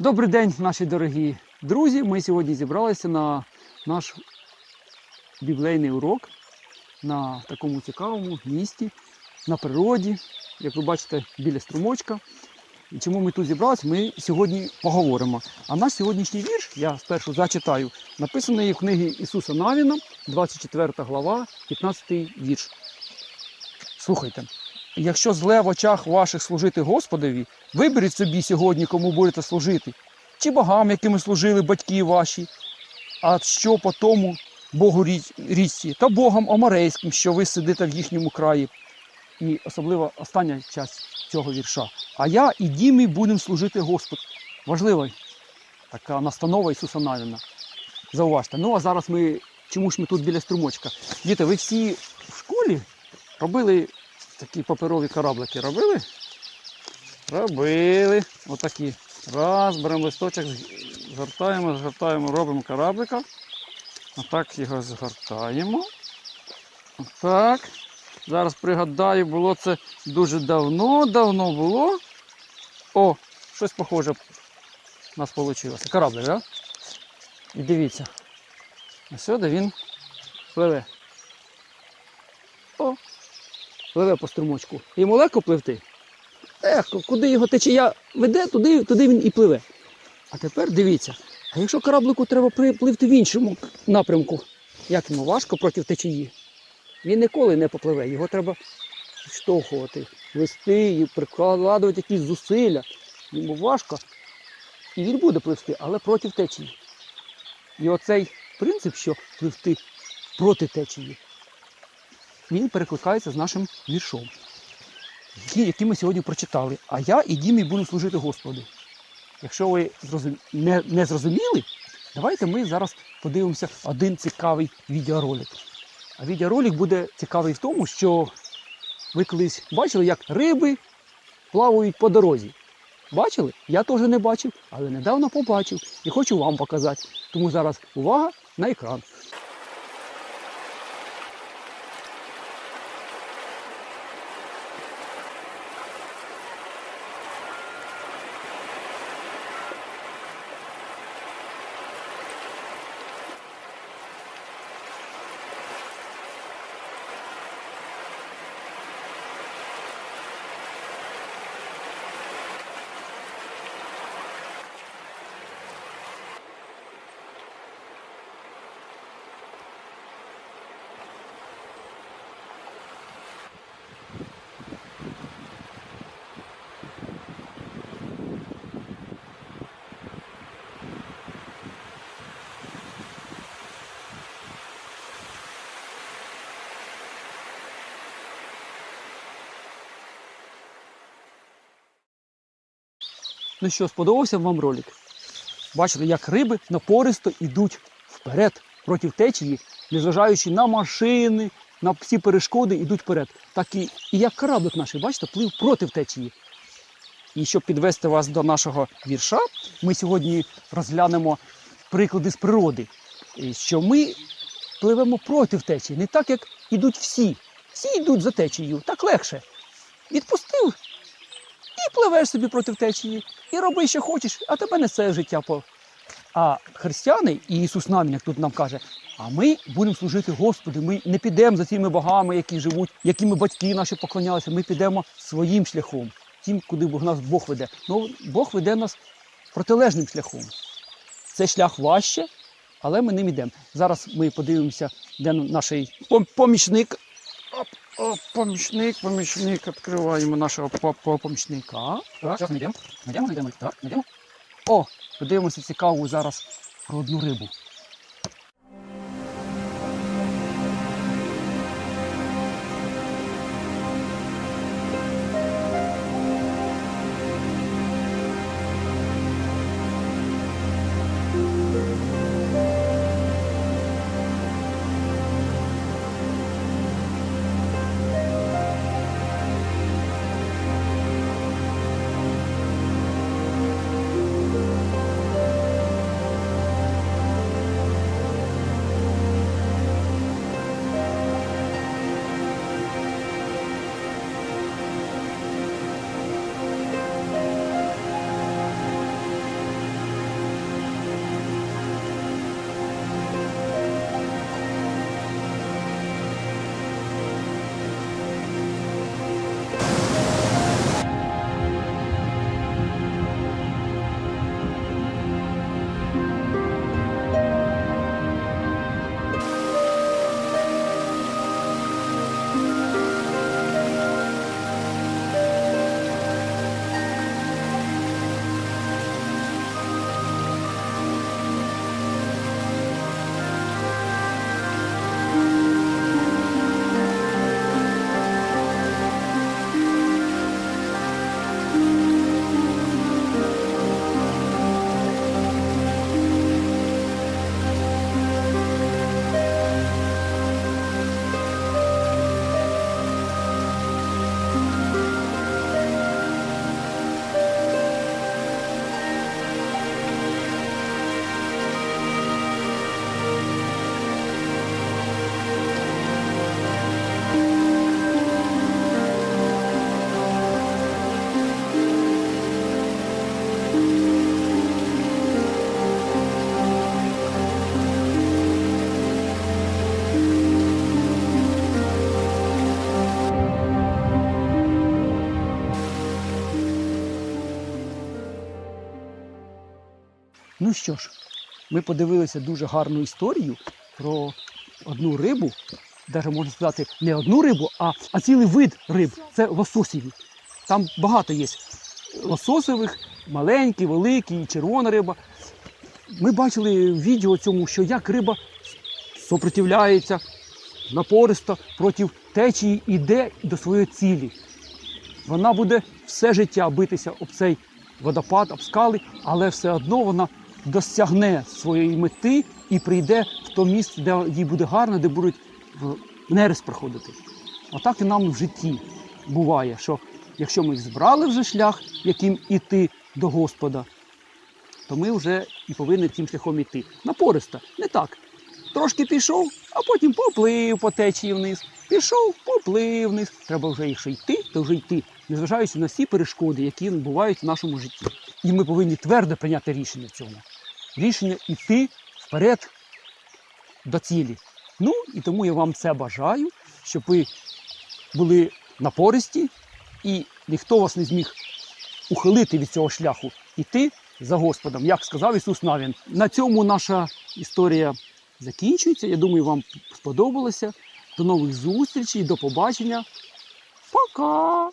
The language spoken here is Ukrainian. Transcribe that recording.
Добрий день, наші дорогі друзі. Ми сьогодні зібралися на наш біблейний урок на такому цікавому місті, на природі, як ви бачите, біля струмочка. І чому ми тут зібралися, ми сьогодні поговоримо. А наш сьогоднішній вірш, я спершу зачитаю, написаний в книгі Ісуса Навіна, 24 глава, 15 вірш. Слухайте. Якщо зле в очах ваших служити Господові, виберіть собі сьогодні, кому будете служити, чи богам, якими служили батьки ваші, а що по тому Богу річці, та Богам Омарейським, що ви сидите в їхньому краї. І особливо остання часть цього вірша. А я і дім будемо служити Господу. Важлива така настанова Ісуса Навіна. Зауважте. Ну а зараз ми, чому ж ми тут біля струмочка? Діти, ви всі в школі робили такі паперові кораблики робили? Робили. Отакі. Раз, беремо листочок, згортаємо, згортаємо, робимо кораблика. Отак його згортаємо. Отак. Зараз пригадаю, було це дуже давно, давно було. О, щось похоже у нас вийшло. Кораблик, так? І дивіться. Ось сюди він пливе. О, пливе по струмочку. Йому легко пливти? Легко, куди його течія веде, туди, туди він і пливе. А тепер дивіться, а якщо кораблику треба припливти в іншому напрямку, як йому важко проти течії? Він ніколи не попливе, його треба відштовхувати, вести прикладувати якісь зусилля. Йому важко, і він буде пливти, але проти течії. І оцей принцип, що пливти проти течії, він перекликається з нашим віршом, який, ми сьогодні прочитали. А я і дім мій буду служити Господу. Якщо ви не зрозуміли, давайте ми зараз подивимося один цікавий відеоролик. А відеоролик буде цікавий в тому, що ви колись бачили, як риби плавають по дорозі. Бачили? Я теж не бачив, але недавно побачив і хочу вам показати. Тому зараз увага на екран. Ну що, сподобався вам ролик? Бачили, як риби напористо йдуть вперед проти течії, незважаючи на машини, на всі перешкоди, йдуть вперед. Так і, і як кораблик наш, бачите, плив проти течії. І щоб підвести вас до нашого вірша, ми сьогодні розглянемо приклади з природи, що ми пливемо проти течії, не так, як йдуть всі. Всі йдуть за течією, так легше. Відпустив пливеш собі проти течії, і роби, що хочеш, а тебе несе життя по. А християни, і Ісус нам, як тут нам каже, а ми будемо служити Господу. Ми не підемо за цими богами, які живуть, якими батьки наші поклонялися. Ми підемо своїм шляхом, тим, куди нас Бог веде. Ну, Бог веде нас протилежним шляхом. Це шлях важче, але ми ним йдемо. Зараз ми подивимося, де наш помічник. Оп, помічник, помічник, відкриваємо нашого по- по- помічника. Так, зараз ми йдемо. Ми йдемо, ми йдемо. Так, ми. О, подивимося цікаву зараз про одну рибу. Ну що ж, ми подивилися дуже гарну історію про одну рибу, навіть можна сказати, не одну рибу, а, а цілий вид риб. Це лососіві. Там багато є лососових, маленькі, великі, і червона риба. Ми бачили відео цьому, що як риба сопротивляється напористо проти течії іде до своєї цілі. Вона буде все життя битися об цей водопад, об скали, але все одно вона досягне своєї мети і прийде в то місце, де їй буде гарно, де будуть в- нерест проходити. Отак і нам в житті буває, що якщо ми збрали вже шлях, яким іти до Господа, то ми вже і повинні тим шляхом іти. Напористо, не так. Трошки пішов, а потім поплив по течії вниз. Пішов, поплив вниз. Треба вже якщо йти, то вже йти, незважаючи на всі перешкоди, які бувають в нашому житті. І ми повинні твердо прийняти рішення в цьому. Рішення йти вперед до цілі. Ну і тому я вам це бажаю, щоб ви були напористі, і ніхто вас не зміг ухилити від цього шляху. Іти за Господом, як сказав Ісус Навін. На цьому наша історія закінчується. Я думаю, вам сподобалося. До нових зустрічей, до побачення. Пока!